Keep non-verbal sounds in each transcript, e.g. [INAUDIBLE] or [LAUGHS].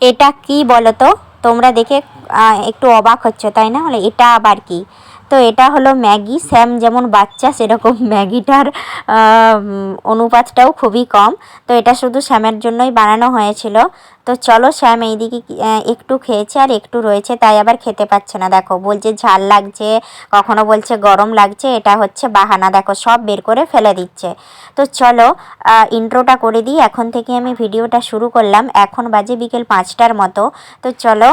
এটা কি বলো তো তোমরা দেখে একটু অবাক হচ্ছ, তাই না? হলে এটা আবার কি? তো এটা হলো ম্যাগি। স্যাম যেমন বাচ্চা, সেরকম [LAUGHS] ম্যাগিটার অনুপাতটাও খুবই কম। তো এটা শুধু স্যামের জন্যই বানানো হয়েছিল। তো চলো শ্যাম এইদিকে একটু খেয়েছে আর একটু রয়েছে, তাই আবার খেতে পাচ্ছে না। দেখো, বলছে ঝাল লাগছে, কখনো বলছে গরম লাগছে, এটা হচ্ছে বাহানা। দেখো, সব বের করে ফেলে দিচ্ছে। তো চলো ইন্ট্রোটা করে দিই। এখন থেকে আমি ভিডিওটা শুরু করলাম। এখন বাজে বিকেল পাঁচটার মতো। তো চলো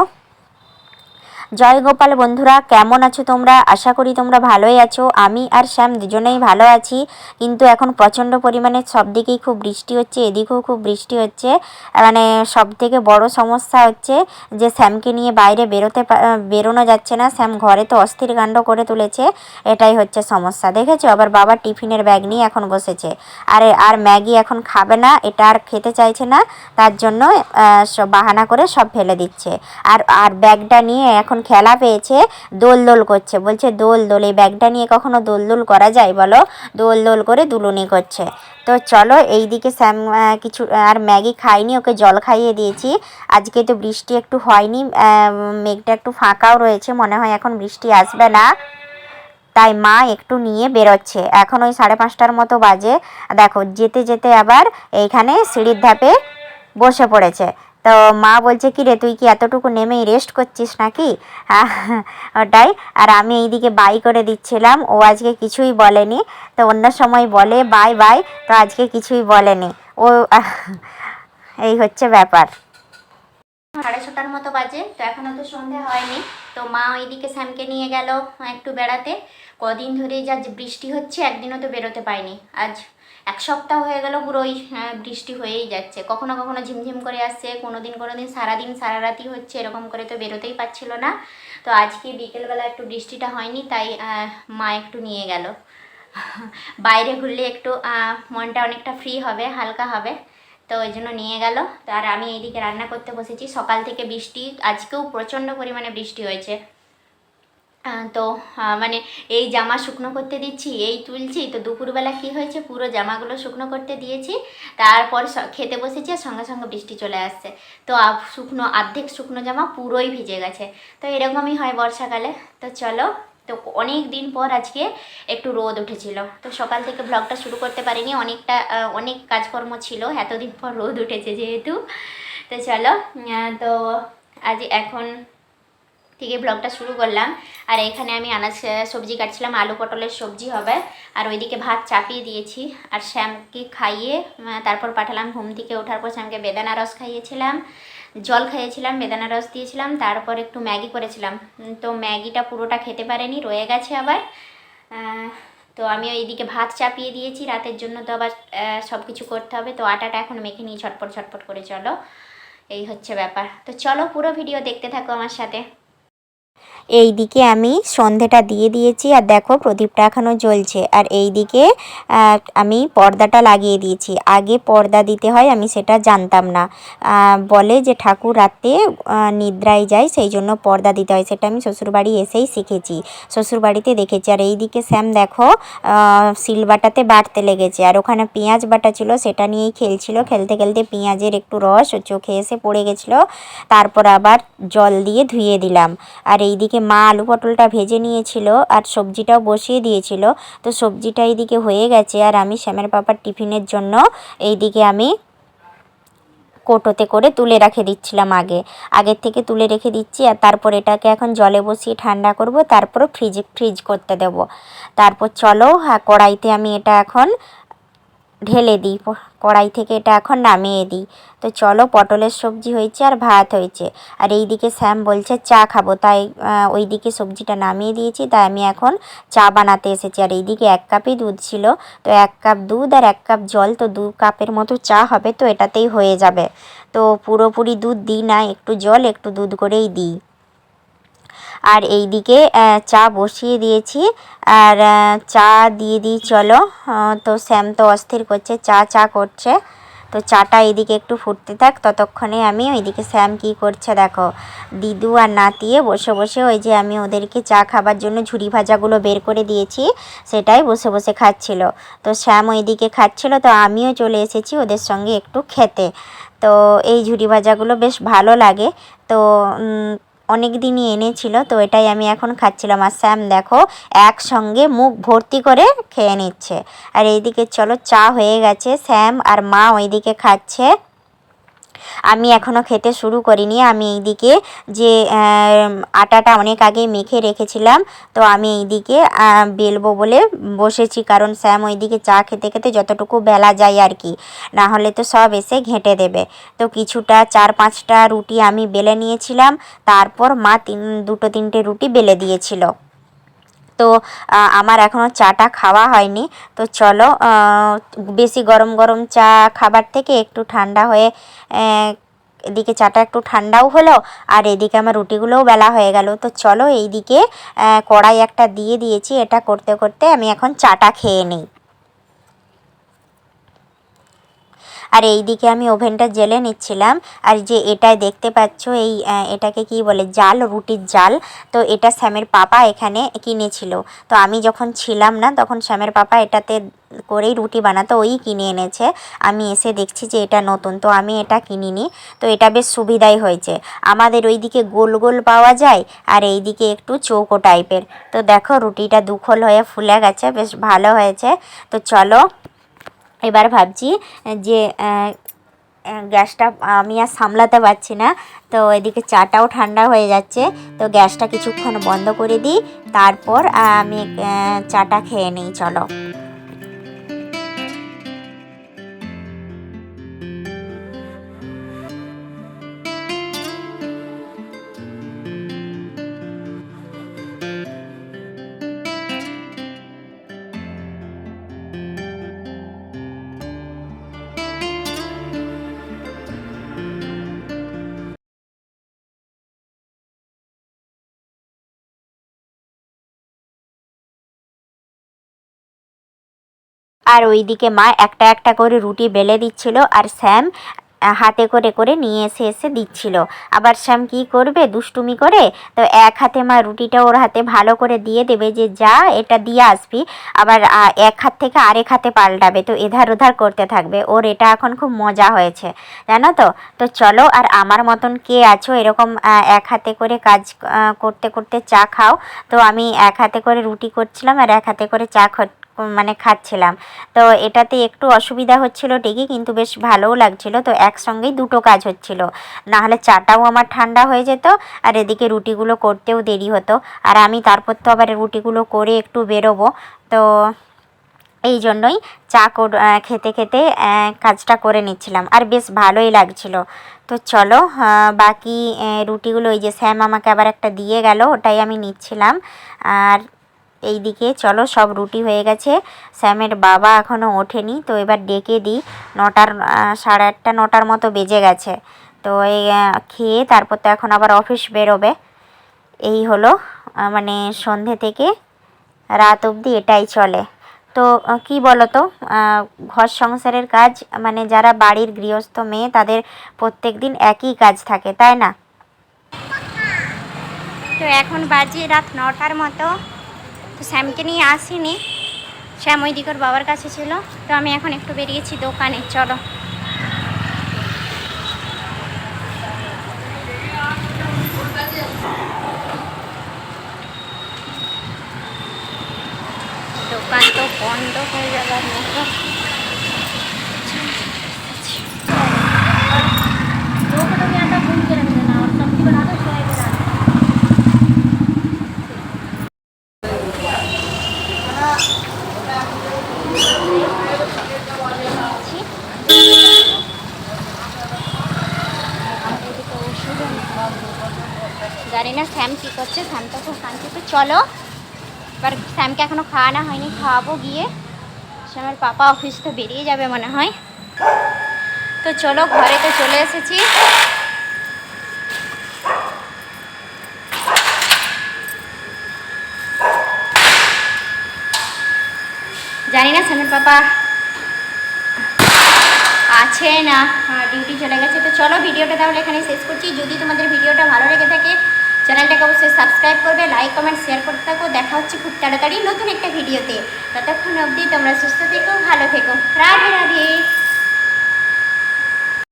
জয় গোপাল বন্ধুরা, কেমন আছো তোমরা? আশা করি তোমরা ভালোই আছো। আমি আর শ্যাম দুজনেই ভালো আছি। কিন্তু এখন প্রচণ্ড পরিমাণে সব দিকেই খুব বৃষ্টি হচ্ছে, এদিকেও খুব বৃষ্টি হচ্ছে। মানে সব থেকে বড় সমস্যা হচ্ছে যে শ্যামকে নিয়ে বাইরে বেরোতে বেরোনো যাচ্ছে না। শ্যাম ঘরে তো অস্থির কাণ্ড করে তুলেছে, এটাই হচ্ছে সমস্যা। দেখেছ? আবার বাবা টিফিনের ব্যাগ নিয়ে এখন বসেছে। আর আর ম্যাগি এখন খাবে না, এটা আর খেতে চাইছে না। তার জন্য বাহানা করে সব ফেলে দিচ্ছে। আর আর ব্যাগটা নিয়ে এখন খেলা পেয়েছে, দোল দোল করছে। বলছে, দোল দোল, এই ব্যাগটা নিয়ে কখনো দোল দোল করা যায় বলো? দোল দোল করে দুলুনি করছে। তো চলো, এইদিকে স্যাম কিছু, আর ম্যাগি খাইনি, ওকে জল খাইয়ে দিয়েছি। আজকে তো বৃষ্টি একটু হয়নি মেঘটা একটু ফাঁকাও রয়েছে, মনে হয় এখন বৃষ্টি আসবে না। তাই মা একটু নিয়ে বেরোচ্ছে। এখন ওই সাড়ে পাঁচটার মতো বাজে। দেখো, যেতে যেতে আবার এইখানে সিঁড়ির ধাপে বসে পড়েছে। তো মা বলছে কি রে তুই কি এতটুকু নেমেই রেস্ট করছিস নাকি? ওটাই। আর আমি এইদিকে বাই করে দিচ্ছিলাম। ও আজকে কিছুই বলেনি। তো অন্য সময় বলে বাই বাই তো আজকে কিছুই বলেনি। ও এই হচ্ছে ব্যাপার। সাড়ে ছটার মতো বাজে, তো এখনও তো সন্ধে হয়নি। তো মা ওইদিকে স্যামকে নিয়ে গেল একটু বেড়াতে। কদিন ধরেই যা যে বৃষ্টি হচ্ছে, একদিনও তো বেরোতে পাইনি আজ এক সপ্তাহ হয়ে গেল পুরোই বৃষ্টি হয়েই যাচ্ছে। কখনো কখনো ঝিমঝিম করে আসছে কোনো দিন কোনো দিন সারাদিন সারা রাতই হচ্ছে, এরকম করে তো বেরোতেই পারছিল না। তো আজকে বিকেলবেলা একটু বৃষ্টিটা হয়নি, তাই মা একটু নিয়ে গেল। বাইরে ঘুরলে একটু মনটা অনেকটা ফ্রি হবে, হালকা হবে। তো ওই জন্য নিয়ে গেল। তো আর আমি এইদিকে রান্না করতে বসেছি। সকাল থেকে বৃষ্টি, আজকেও প্রচণ্ড পরিমাণে বৃষ্টি হয়েছে। তো মানে এই জামা শুকনো করতে দিচ্ছি, এই তুলছি, তো দুপুরবেলা কি হয়েছে? পুরো জামাগুলো শুকনো করতে দিয়েছি, তারপর খেতে বসেছি আর সঙ্গে সঙ্গে বৃষ্টি চলে আসছে। তো শুকনো, অর্ধেক শুকনো জামা পুরোই ভিজে গেছে। তো এরকমই হয় বর্ষাকালে। তো চলো, তো অনেক দিন পর আজকে একটু রোদ উঠেছিল। তো সকাল থেকে ব্লগটা শুরু করতে পারিনি, অনেকটা অনেক কাজকর্ম ছিল, এতদিন পর রোদ উঠেছে যেহেতু। তো চলো তো আজ এখন থেকে ব্লগটা শুরু করলাম। আর এখানে আমি আনাজ সবজি কাটছিলাম, আলু পটলের সবজি হবে। আর ওইদিকে ভাত চাপিয়ে দিয়েছি। আর শ্যামকে খাইয়ে তারপর পাঠালাম ঘুম থেকে ওঠার পর শ্যামকে বেদানা রস খাইয়েছিলাম। জল খাইয়েছিলাম, বেদানা রস দিয়েছিলাম। তারপর একটু ম্যাগি করেছিলাম। তো ম্যাগিটা পুরোটা খেতে পারেনি, রয়ে গেছে আবার। তো আমি ওইদিকে ভাত চাপিয়ে দিয়েছি। রাতের জন্য তো আবার সব কিছু করতে হবে। তো আটাটা এখন মেখে নিই ছটপট ছটপট করে চলো। এই হচ্ছে ব্যাপার। তো চলো পুরো ভিডিও দেখতে থাকো আমার সাথে। এই দিকে আমি সন্ধেটা দিয়ে দিয়েছি আর দেখো প্রদীপটা এখনও জ্বলছে। আর এই দিকে আমি পর্দাটা লাগিয়ে দিয়েছি। আগে পর্দা দিতে হয় আমি সেটা জানতাম না। বলে যে ঠাকুর রাতে নিদ্রায় যায় সেই জন্য পর্দা দিতে হয়। সেটা আমি শ্বশুরবাড়ি এসেই শিখেছি। শ্বশুরবাড়িতে দেখেছি। আর এই দিকে স্যাম দেখো আহ, শিলবাটাতে বাটতে লেগেছে। আর ওখানে পেঁয়াজ বাটা ছিল সেটা নিয়েই খেলছিল। খেলতে খেলতে পেঁয়াজের একটু রস চোখে এসে পড়ে গেছিল। তারপর আবার জল দিয়ে ধুয়ে দিলাম। আর এইদিকে মা আলু পটলটা ভেজে নিয়েছিল আর সবজিটাও বসিয়ে দিয়েছিল। তো সবজিটা এইদিকে হয়ে গেছে আর আমি শ্যামের পাপার টিফিনের জন্য এইদিকে আমি কোটোতে করে তুলে রেখে দিচ্ছিলাম আগে। আগের থেকে তুলে রেখে দিচ্ছি আর তারপর এটাকে এখন জলে বসিয়ে ঠান্ডা করব, তারপর ফ্রিজে ফ্রিজ করতে দেব। তারপর চলো হ্যাঁ কড়াইতে আমি এটা এখন ঢেলে দিই কড়াই থেকে এটা এখন নামিয়ে দিই। তো চলো পটলের সবজি হয়েছে আর ভাত হয়েছে। আর এইদিকে শ্যাম বলছে চা খাব। তাই আহ, ওইদিকে সবজিটা নামিয়ে দিয়েছি। তাই আমি এখন চা বানাতে এসেছি। আর এইদিকে এক কাপই দুধ ছিল। তো এক কাপ দুধ আর এক কাপ জল। তো দু কাপের মতো চা হবে তো এটাতেই হয়ে যাবে। তো পুরোপুরি দুধ দিই না একটু জল একটু দুধ করেই দিই। আর এইদিকে আহ, চা বসিয়ে দিয়েছি। আর চা দিয়ে দিই চলো। তো শ্যাম তো অস্থির করছে চা চা করছে। তো চাটা এদিকে একটু ফুটতে থাক ততক্ষণে আমি ওইদিকে স্যাম কি করছে দেখো। দিদু আর নাতিয়ে বসে বসে ওই যে আমি ওদেরকে চা খাবার জন্য ঝুড়ি ভাজাগুলো বের করে দিয়েছি সেটাই বসে বসে খাচ্ছিল। তো শ্যাম ওইদিকে খাচ্ছিল তো আমিও চলে এসেছি ওদের সঙ্গে একটু খেতে। তো এই ঝুড়ি ভাজাগুলো বেশ ভালো লাগে। তো অনেক দিনই এনেছিল, তো এটাই আমি এখন খাচ্ছিলাম। আর স্যাম দেখো, একসঙ্গে মুখ ভর্তি করে খেয়ে নিচ্ছে। আর এইদিকে চলো, চা হয়ে গেছে। স্যাম আর মা ওইদিকে খাচ্ছে। আমি এখনও খেতে শুরু করিনি। আমি এইদিকে যে আটাটা অনেক আগে মেখে রেখেছিলাম, তো আমি এইদিকে বেলবো বলে বসেছি। কারণ স্যাম ওইদিকে চা খেতে খেতে যতটুকু বেলা যায় আর কি, না হলে তো সব এসে ঘেঁটে দেবে। তো কিছুটা চার পাঁচটা রুটি আমি বেলে নিয়েছিলাম, তারপর মা তিন, দুটো তিনটে রুটি বেলে দিয়েছিল। তো আমার এখনও চাটা খাওয়া হয়নি। তো চলো বেশি গরম গরম চা খাবার থেকে একটু ঠান্ডা হয়ে এদিকে চাটা একটু ঠান্ডাও হলো আর এদিকে আমার রুটিগুলোও বেলা হয়ে গেল। তো চলো এইদিকে কড়াই একটা দিয়ে দিয়েছি। এটা করতে করতে আমি এখন চাটা খেয়ে নিই। আর এইদিকে আমি ওভেনটা জেলে নিচ্ছিলাম। আর যে এটায় দেখতে পাচ্ছ, এই এটাকে কি বলে, জাল, রুটির জাল, তো এটা শ্যামের পাপা এখানে কিনেছিল। তো আমি যখন ছিলাম না, তখন শ্যামের পাপা এটাতে করেই রুটি বানাতো, ওই কিনে এনেছে। আমি এসে দেখছি যে এটা নতুন, তো আমি এটা কিনিনি। তো এটা বেশ সুবিধাই হয়েছে। আমাদের ওইদিকে গোল গোল পাওয়া যায়, আর এই দিকে একটু চৌকো টাইপের। তো দেখো, রুটিটা দুখল হয়ে ফুলে গেছে, বেশ ভালো হয়েছে। তো চলো এবার ভাবছি যে গ্যাসটা আমি আর সামলাতে পারছি না। তো এদিকে চাটাও ঠান্ডা হয়ে যাচ্ছে। তো গ্যাসটা কিছুক্ষণ বন্ধ করে দিই। তারপর আমি চাটা খেয়ে নিই, চলো। আর ওইদিকে মা একটা একটা করে রুটি বেলে দিচ্ছিল আর স্যাম হাতে করে করে নিয়ে এসে এসে দিচ্ছিল। আবার শ্যাম কি করবে? দুষ্টুমি করে? তো এক হাতে মা রুটিটা ওর হাতে ভালো করে দিয়ে দেবে যে, যা, এটা দিয়ে আসবি। আবার এক হাত থেকে আরেক হাতে পাল্টাবে। তো এধার ওধার করতে থাকবে। ওর এটা এখন খুব মজা হয়েছে, জানো তো? তো চলো, আর আমার মতন কে আছো, এরকম এক হাতে করে কাজ করতে করতে চা খাও। তো আমি এক হাতে করে রুটি করছিলাম আর এক হাতে করে চা মানে খাচ্ছিলাম। তো এটাতে একটু অসুবিধা হচ্ছিল ঠিকই, কিন্তু বেশ ভালোও লাগছিল। তো একসঙ্গেই দুটো কাজ হচ্ছিল। না হলে চাটাও আমার ঠান্ডা হয়ে যেত, আর এদিকে রুটিগুলো করতেও দেরি হতো। আর আমি তারপর তো আবার রুটিগুলো করে একটু বেরোবো। তো এই জন্যই চা খেতে খেতে কাজটা করে নিচ্ছিলাম। আর বেশ ভালোই লাগছিল। তো চলো বাকি রুটিগুলো ওই যে স্যাম আমাকে আবার একটা দিয়ে গেল, ওটাই আমি নিচ্ছিলাম। আর এইদিকে চলো, সব রুটি হয়ে গেছে। স্যামের বাবা এখনও ওঠেনি, তো এবার ডেকে দিই। নটার সাড়ে আটটা, নটার মতো বেজে গেছে। তো এই খেয়ে তারপর তো এখন আবার অফিস বেরোবে। এই হলো মানে সন্ধে থেকে রাত অবধি এটাই চলে। তো কি বলো তো ঘর সংসারের কাজ মানে যারা বাড়ির গৃহস্থ মেয়ে, তাদের প্রত্যেক দিন একই কাজ থাকে, তাই না? তো এখন বাজে রাত নটার মতো। তো শ্যামকে নিয়ে আসিনি। শ্যাম ওই দিকের বাবার কাছে ছিল। তো আমি এখন একটু বেরিয়েছি দোকানে। চলো। দোকান তো বন্ধ হয়ে যাবার মতো दो চলো। এবার স্যামকে এখনও খাওয়ানো হয়নি, খাওয়াবো গিয়ে। শ্যামের পাপা অফিস তো বেরিয়ে যাবে মনে হয়। তো চলো ঘরে তো চলে এসেছি। জানি না স্যামের পাপা আছে আছে না ডিউটি চলে গেছে। তো চলো ভিডিওটা তাহলে এখানে শেষ করছি। যদি তোমাদের ভিডিওটা ভালো লেগে থাকে চ্যানেলটাকে অবশ্যই সাবস্ক্রাইব করবে লাইক কমেন্ট শেয়ার করতে থাকো। দেখা হচ্ছে খুব তাড়াতাড়ি নতুন একটা ভিডিওতে। ততক্ষণ অবধি তোমরা সুস্থ থেকো, ভালো থেকো। রাধে রাধে।